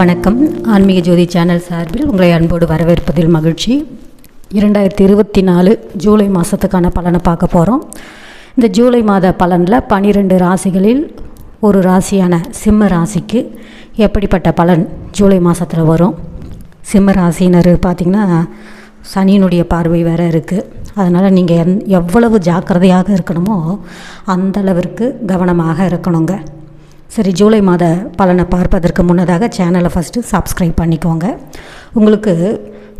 வணக்கம். ஆன்மீக ஜோதி சேனல் சார்பில் உங்களை அன்போடு வரவேற்பதில் மகிழ்ச்சி. இரண்டாயிரத்தி இருபத்தி நாலு ஜூலை மாதத்துக்கான பலனை பார்க்க போகிறோம் இந்த ஜூலை மாத பலனில் பனிரெண்டு ராசிகளில் ஒரு ராசியான சிம்ம ராசிக்கு எப்படிப்பட்ட பலன் ஜூலை மாதத்தில் வரும்? சிம்ம ராசினர் பார்த்திங்கன்னா சனியினுடைய பார்வை வேறு இருக்குது அதனால் நீங்கள் எந் எவ்வளவு ஜாக்கிரதையாக இருக்கணுமோ அந்தளவிற்கு கவனமாக இருக்கணுங்க. சரி ஜூலை மாத பலனை பார்ப்பதற்கு முன்னதாக சேனலை ஃபஸ்ட்டு சப்ஸ்கிரைப் பண்ணிக்கோங்க. உங்களுக்கு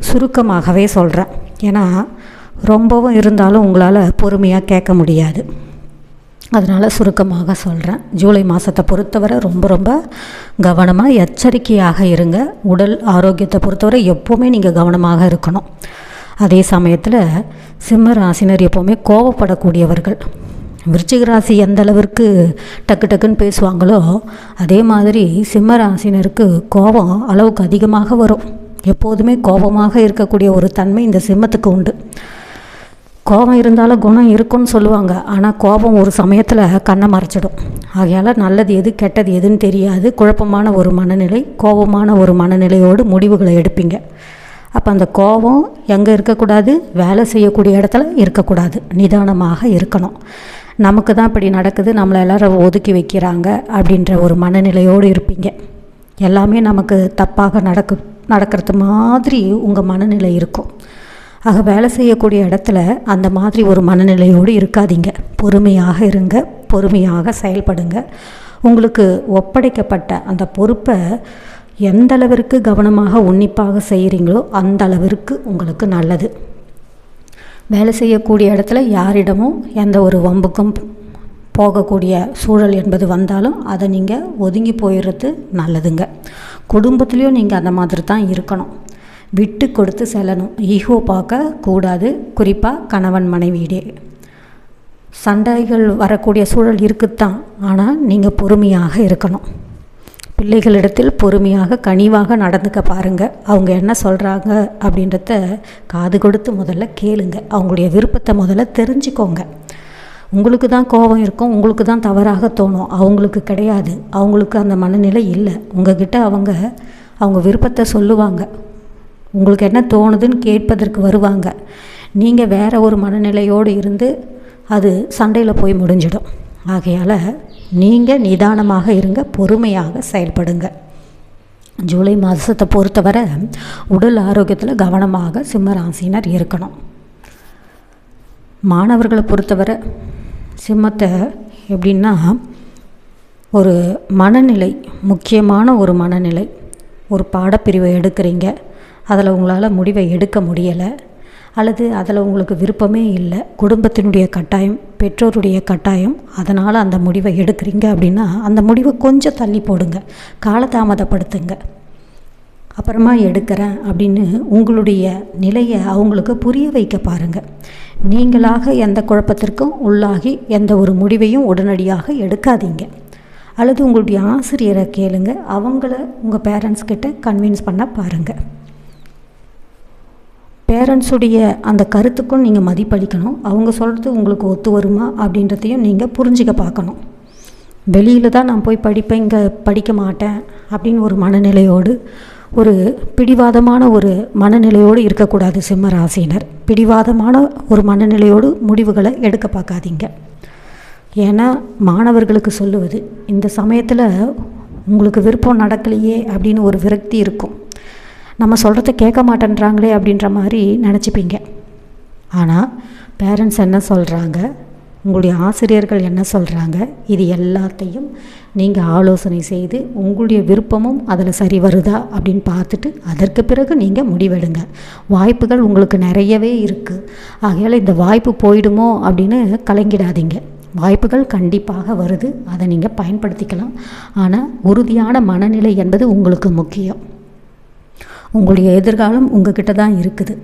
சுருக்கமாகவே சொல்கிறேன் ஏன்னா ரொம்பவும் இருந்தாலும் உங்களால் பொறுமையாக கேட்க முடியாது. அதனால் சுருக்கமாக சொல்கிறேன் ஜூலை மாதத்தை பொறுத்தவரை ரொம்ப ரொம்ப கவனமாக எச்சரிக்கையாக இருங்க. உடல் ஆரோக்கியத்தை பொறுத்தவரை எப்போவுமே நீங்கள் கவனமாக இருக்கணும். அதே சமயத்தில் சிம்ம ராசினர் எப்போவுமே கோவப்படக்கூடியவர்கள். விருச்சிக ராசி எந்த அளவிற்கு டக்கு டக்குன்னு பேசுவாங்களோ அதே மாதிரி சிம்ம ராசினருக்கு கோபம் அளவுக்கு அதிகமாக வரும். எப்போதுமே கோபமாக இருக்கக்கூடிய ஒரு தன்மை இந்த சிம்மத்துக்கு உண்டு. கோபம் இருந்தாலும் குணம் இருக்கும்னு சொல்லுவாங்க. ஆனால் கோபம் ஒரு சமயத்தில் கண்ணை மறைச்சிடும். ஆகையால் நல்லது எது கெட்டது எதுன்னு தெரியாது. குழப்பமான ஒரு மனநிலை கோபமான ஒரு மனநிலையோடு முடிவுகளை எடுப்பீங்க. அப்போ அந்த கோபம் எங்கே இருக்கக்கூடாது? வேலை செய்யக்கூடிய இடத்துல இருக்கக்கூடாது. நிதானமாக இருக்கணும். நமக்கு தான் இப்படி நடக்குது நம்மளை எல்லாரும் ஒதுக்கி வைக்கிறாங்க அப்படின்ற ஒரு மனநிலையோடு இருப்பீங்க. எல்லாமே நமக்கு தப்பாக நடக்கு நடக்கிறது மாதிரி உங்கள் மனநிலை இருக்கும். ஆக வேலை செய்யக்கூடிய இடத்துல அந்த மாதிரி ஒரு மனநிலையோடு இருக்காதீங்க. பொறுமையாக இருங்க பொறுமையாக செயல்படுங்க. உங்களுக்கு ஒப்படைக்கப்பட்ட அந்த பொறுப்பை எந்த அளவிற்கு கவனமாக உன்னிப்பாக செய்கிறீங்களோ அந்த அளவிற்கு உங்களுக்கு நல்லது. வேலை செய்யக்கூடிய இடத்துல யாரிடமும் எந்த ஒரு வம்புக்கும் போகக்கூடிய சூழல் என்பது வந்தாலும் அதை நீங்கள் ஒதுங்கி போயிடுறது நல்லதுங்க. குடும்பத்துலேயும் நீங்கள் அந்த மாதிரி தான் இருக்கணும். விட்டு கொடுத்து செல்லணும். ஈகோ பார்க்க கூடாது. குறிப்பாக கணவன் மனைவியிடையே. சண்டைகள் வரக்கூடிய சூழல் இருக்குத்தான். ஆனால் நீங்கள் பொறுமையாக இருக்கணும். பிள்ளைகளிடத்தில் பொறுமையாக கனிவாக நடந்துக்க பாருங்கள் அவங்க என்ன சொல்கிறாங்க அப்படின்றத காது கொடுத்து முதல்ல கேளுங்க. அவங்களுடைய விருப்பத்தை முதல்ல தெரிஞ்சுக்கோங்க. உங்களுக்கு தான் கோபம் இருக்கும் உங்களுக்கு தான் தவறாக தோணும். அவங்களுக்கு கிடையாது. அவங்களுக்கு அந்த மனநிலை இல்லை. உங்ககிட்ட அவங்க அவங்க விருப்பத்தை சொல்லுவாங்க. உங்களுக்கு என்ன தோணுதுன்னு கேட்பதற்கு வருவாங்க. நீங்கள் வேறு ஒரு மனநிலையோடு இருந்து அது சண்டையில் போய் முடிஞ்சிடும். ஆகையால் நீங்கள் நிதானமாக இருங்க பொறுமையாக செயல்படுங்க. ஜூலை மாதத்தை பொறுத்தவரை உடல் ஆரோக்கியத்தில் கவனமாக சிம்மராசினர் இருக்கணும். மாணவர்களை பொறுத்தவரை சிம்மத்தை எப்படின்னா ஒரு மனநிலை முக்கியமான ஒரு மனநிலை ஒரு பாடப்பிரிவை எடுக்கிறீங்க. அதில் உங்களால் முடிவை எடுக்க முடியலை. அல்லது அதில் உங்களுக்கு விருப்பமே இல்லை குடும்பத்தினுடைய கட்டாயம் பெற்றோருடைய கட்டாயம் அதனால் அந்த முடிவை எடுக்கிறீங்க அப்படின்னா அந்த முடிவை கொஞ்சம் தள்ளி போடுங்க காலதாமதப்படுத்துங்க. அப்புறமா எடுக்கிறேன் அப்படின்னு உங்களுடைய நிலையை அவங்களுக்கு புரிய வைக்க பாருங்கள் நீங்களாக எந்த குழப்பத்திற்கும் உள்ளாகி எந்த ஒரு முடிவையும் உடனடியாக எடுக்காதீங்க. அல்லது உங்களுடைய ஆசிரியரை கேளுங்க அவங்கள உங்கள் பேரண்ட்ஸ் கிட்ட கன்வின்ஸ் பண்ண பாருங்கள் பேரண்ட்ஸுடைய அந்த கருத்துக்கும் நீங்கள் மதிப்பளிக்கணும். அவங்க சொல்கிறது உங்களுக்கு ஒத்து வருமா அப்படின்றதையும் நீங்கள் புரிஞ்சுக்க பார்க்கணும். வெளியில் தான் நான் போய் படிப்பேன் இங்கே படிக்க மாட்டேன் அப்படின்னு ஒரு மனநிலையோடு ஒரு பிடிவாதமான ஒரு மனநிலையோடு இருக்கக்கூடாது சிம்ம ராசினர் பிடிவாதமான ஒரு மனநிலையோடு முடிவுகளை எடுக்க பார்க்காதீங்க. ஏன்னா மாணவர்களுக்கு சொல்லுவது இந்த சமயத்தில் உங்களுக்கு விருப்பம் நடக்கலையே அப்படின்னு ஒரு விரக்தி இருக்கும். நம்ம சொல்கிறத கேட்க மாட்டேன்றாங்களே அப்படின்ற மாதிரி நினச்சிப்பீங்க. ஆனால் பேரண்ட்ஸ் என்ன சொல்கிறாங்க உங்களுடைய ஆசிரியர்கள் என்ன சொல்கிறாங்க இது எல்லாத்தையும் நீங்கள் ஆலோசனை செய்து உங்களுடைய விருப்பமும் அதில் சரி வருதா அப்படின்னு பார்த்துட்டு அதற்கு பிறகு நீங்கள் முடிவெடுங்க. வாய்ப்புகள் உங்களுக்கு நிறையவே இருக்குது ஆகையால் இந்த வாய்ப்பு போயிடுமோ அப்படின்னு கலங்கிடாதீங்க. வாய்ப்புகள் கண்டிப்பாக வருது. அதை நீங்கள் பயன்படுத்திக்கலாம். ஆனால் உறுதியான மனநிலை என்பது உங்களுக்கு முக்கியம். உங்களுடைய எதிர்காலம் உங்ககிட்ட தான் இருக்குது.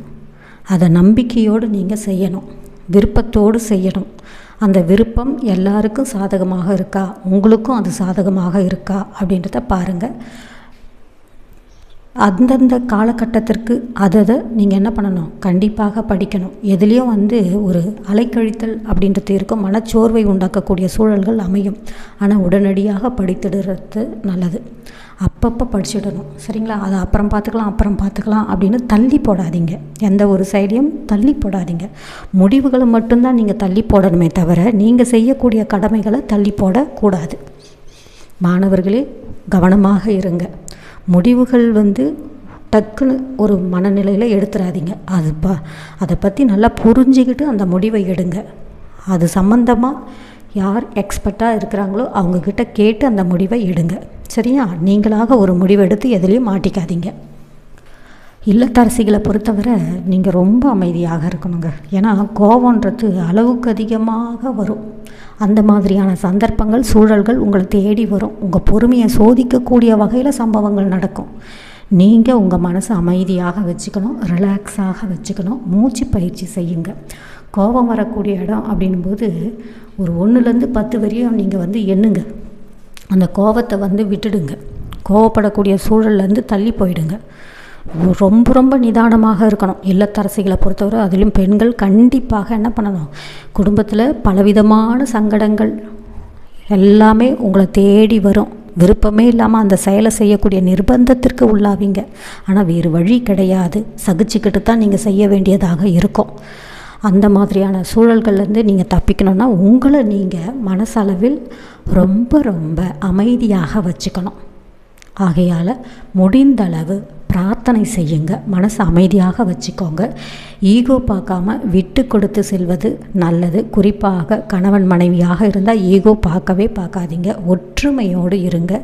அதை நம்பிக்கையோடு நீங்கள் செய்யணும். விருப்பத்தோடு செய்யணும். அந்த விருப்பம் எல்லாருக்கும் சாதகமாக இருக்கா? உங்களுக்கும் அது சாதகமாக இருக்கா? அப்படின்றத பாருங்கள் அந்தந்த காலகட்டத்திற்கு அதை நீங்கள் என்ன பண்ணணும்? கண்டிப்பாக படிக்கணும். எதுலேயும் வந்து ஒரு அலைக்கழித்தல் அப்படின்றது இருக்கும் மனச்சோர்வை உண்டாக்கக்கூடிய சூழல்கள் அமையும். ஆனால் உடனடியாக படித்திடுறது நல்லது. அப்பப்போ படிச்சிடணும். சரிங்களா? அதை அப்புறம் பார்த்துக்கலாம் அப்புறம் பார்த்துக்கலாம் அப்படின்னு தள்ளி போடாதீங்க. எந்த ஒரு சைடையும் தள்ளி போடாதீங்க. முடிவுகளை மட்டும்தான் நீங்கள் தள்ளி போடணுமே தவிர நீங்கள் செய்யக்கூடிய கடமைகளை தள்ளி போடக்கூடாது. மாணவர்களே கவனமாக இருங்க. முடிவுகள் வந்து டக்குன்னு ஒரு மனநிலையில் எடுத்துடாதீங்க அது ப அதை பற்றி நல்லா புரிஞ்சுக்கிட்டு அந்த முடிவை எடுங்க. அது சம்மந்தமாக யார் எக்ஸ்பர்ட்டாக இருக்கிறாங்களோ அவங்கக்கிட்ட கேட்டு அந்த முடிவை எடுங்க. சரியா? நீங்களாக ஒரு முடிவெடுத்து எதுலேயும் மாட்டிக்காதீங்க. இல்லத்தரசிகளை பொறுத்தவரை நீங்கள் ரொம்ப அமைதியாக இருக்கணுங்க. ஏன்னா கோவன்றது அளவுக்கு அதிகமாக வரும். அந்த மாதிரியான சந்தர்ப்பங்கள் சூழல்கள் உங்களை தேடி வரும். உங்கள் பொறுமையை சோதிக்கக்கூடிய வகையில் சம்பவங்கள் நடக்கும். நீங்கள் உங்கள் மனசை அமைதியாக வச்சுக்கணும் ரிலாக்ஸாக வச்சுக்கணும். மூச்சு பயிற்சி செய்யுங்க. கோபம் வரக்கூடிய இடம் அப்படின்போது ஒரு ஒன்றுலேருந்து பத்து வரையும் நீங்கள் வந்து எண்ணுங்க. அந்த கோபத்தை வந்து விட்டுடுங்க. கோவப்படக்கூடிய சூழல்லேருந்து தள்ளி போயிடுங்க. ரொம்ப ரொம்ப நிதானமாக இருக்கணும். இல்லத்தரசிகளை பொறுத்தவரை அதிலும் பெண்கள் கண்டிப்பாக என்ன பண்ணணும்? குடும்பத்தில் பலவிதமான சங்கடங்கள் எல்லாமே உங்களை தேடி வரும். விருப்பமே இல்லாமல் அந்த செயலை செய்யக்கூடிய நிர்பந்தத்திற்கு உள்ளாவீங்க. ஆனால் வேறு வழி கிடையாது. சகிச்சுக்கிட்டு தான் நீங்கள் செய்ய வேண்டியதாக இருக்கும். அந்த மாதிரியான சூழல்கள்லேருந்து நீங்கள் தப்பிக்கணும்னா உங்களை நீங்கள் மனசளவில் ரொம்ப ரொம்ப அமைதியாக வச்சுக்கணும். ஆகையால் முடிந்தளவு பிரார்த்தனை செய்யுங்க. மனசு அமைதியாக வச்சுக்கோங்க. ஈகோ பார்க்காம விட்டு கொடுத்து செல்வது நல்லது. குறிப்பாக கணவன் மனைவியாக இருந்தால் ஈகோ பார்க்கவே பார்க்காதீங்க. ஒற்றுமையோடு இருங்க.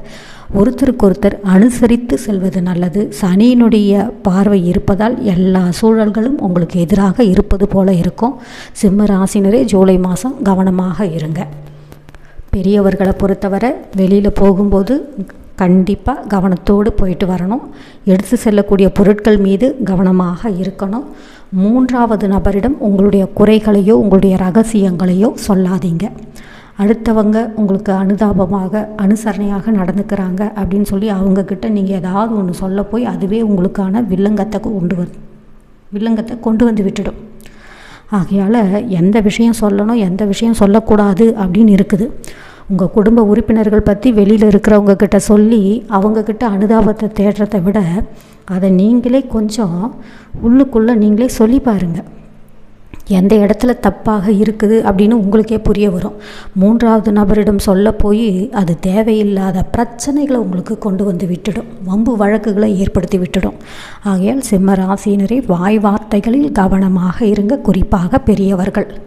ஒருத்தருக்கொருத்தர் அனுசரித்து செல்வது நல்லது. சனியினுடைய பார்வை இருப்பதால் எல்லா சூழல்களும் உங்களுக்கு எதிராக இருப்பது போல இருக்கும். சிம்ம ராசினரே ஜூலை மாதம் கவனமாக இருங்க. பெரியவர்களை பொறுத்தவரை வெளியில் போகும்போது கண்டிப்பாக கவனத்தோடு போயிட்டு வரணும். எடுத்து செல்லக்கூடிய பொருட்கள் மீது கவனமாக இருக்கணும். மூன்றாவது நபரிடம் உங்களுடைய குறைகளையோ உங்களுடைய ரகசியங்களையோ சொல்லாதீங்க. அடுத்தவங்க உங்களுக்கு அனுதாபமாக அனுசரணையாக நடந்துக்கிறாங்க அப்படின்னு சொல்லி அவங்கக்கிட்ட நீங்கள் ஏதாவது ஒன்று சொல்ல போய் அதுவே உங்களுக்கான வில்லங்கத்தை கொண்டு வந்து வில்லங்கத்தை கொண்டு வந்து விட்டுடும். ஆகையால் எந்த விஷயம் சொல்லணும் எந்த விஷயம் சொல்லக்கூடாது அப்படின்னு இருக்குது. உங்கள் குடும்ப உறுப்பினர்கள் பற்றி வெளியில் இருக்கிறவங்க கிட்ட சொல்லி அவங்கக்கிட்ட அனுதாபத்தை தேடுறதை விட அதை நீங்களே கொஞ்சம் உள்ளுக்குள்ளே நீங்களே சொல்லி பாருங்கள் எந்த இடத்துல தப்பாக இருக்குது அப்படின்னு உங்களுக்கே புரிய வரும். மூன்றாவது நபரிடம் சொல்ல போய் அது தேவையில்லாத பிரச்சனைகளை உங்களுக்கு கொண்டு வந்து விட்டுடும். வம்பு வழக்குகளை ஏற்படுத்தி விட்டுடும். ஆகையால் சிம்ம வாய் வார்த்தைகளில் கவனமாக இருங்க. குறிப்பாக பெரியவர்கள்.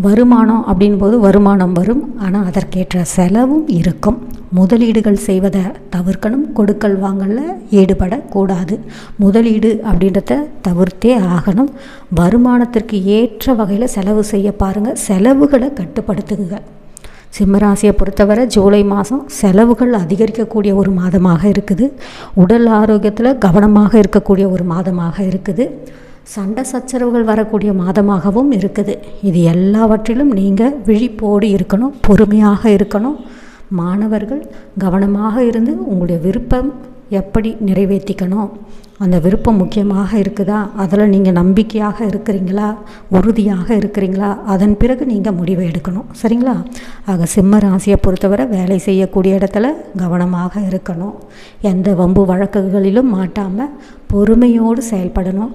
வருமானம் அப்படின்போது வருமானம் வரும். ஆனால் அதற்கேற்ற செலவும் இருக்கும். முதலீடுகள் செய்வதை தவிர்க்கணும். கொடுக்கல் வாங்கலில் ஈடுபடக்கூடாது. முதலீடு அப்படின்றத தவிர்த்தே ஆகணும். வருமானத்திற்கு ஏற்ற வகையில் செலவு செய்ய பாருங்கள் செலவுகளை கட்டுப்படுத்துங்க. சிம்மராசியை பொறுத்தவரை ஜூலை மாதம் செலவுகள் அதிகரிக்கக்கூடிய ஒரு மாதமாக இருக்குது. உடல் ஆரோக்கியத்தில் கவனமாக இருக்கக்கூடிய ஒரு மாதமாக இருக்குது. சண்டை சச்சரவுகள் வரக்கூடிய மாதமாகவும் இருக்குது. இது எல்லாவற்றிலும் நீங்கள் விழிப்போடு இருக்கணும் பொறுமையாக இருக்கணும். மாணவர்கள் கவனமாக இருந்து உங்களுடைய விருப்பம் எப்படி நிறைவேற்றிக்கணும் அந்த விருப்பம் முக்கியமாக இருக்குதா அதில் நீங்கள் நம்பிக்கையாக இருக்கிறீங்களா உறுதியாக இருக்கிறீங்களா அதன் பிறகு நீங்கள் முடிவை எடுக்கணும். சரிங்களா? ஆக சிம்ம ராசியை பொறுத்தவரை வேலை செய்யக்கூடிய இடத்துல கவனமாக இருக்கணும். எந்த வம்பு வழக்குகளிலும் மாட்டாமல் பொறுமையோடு செயல்படணும்.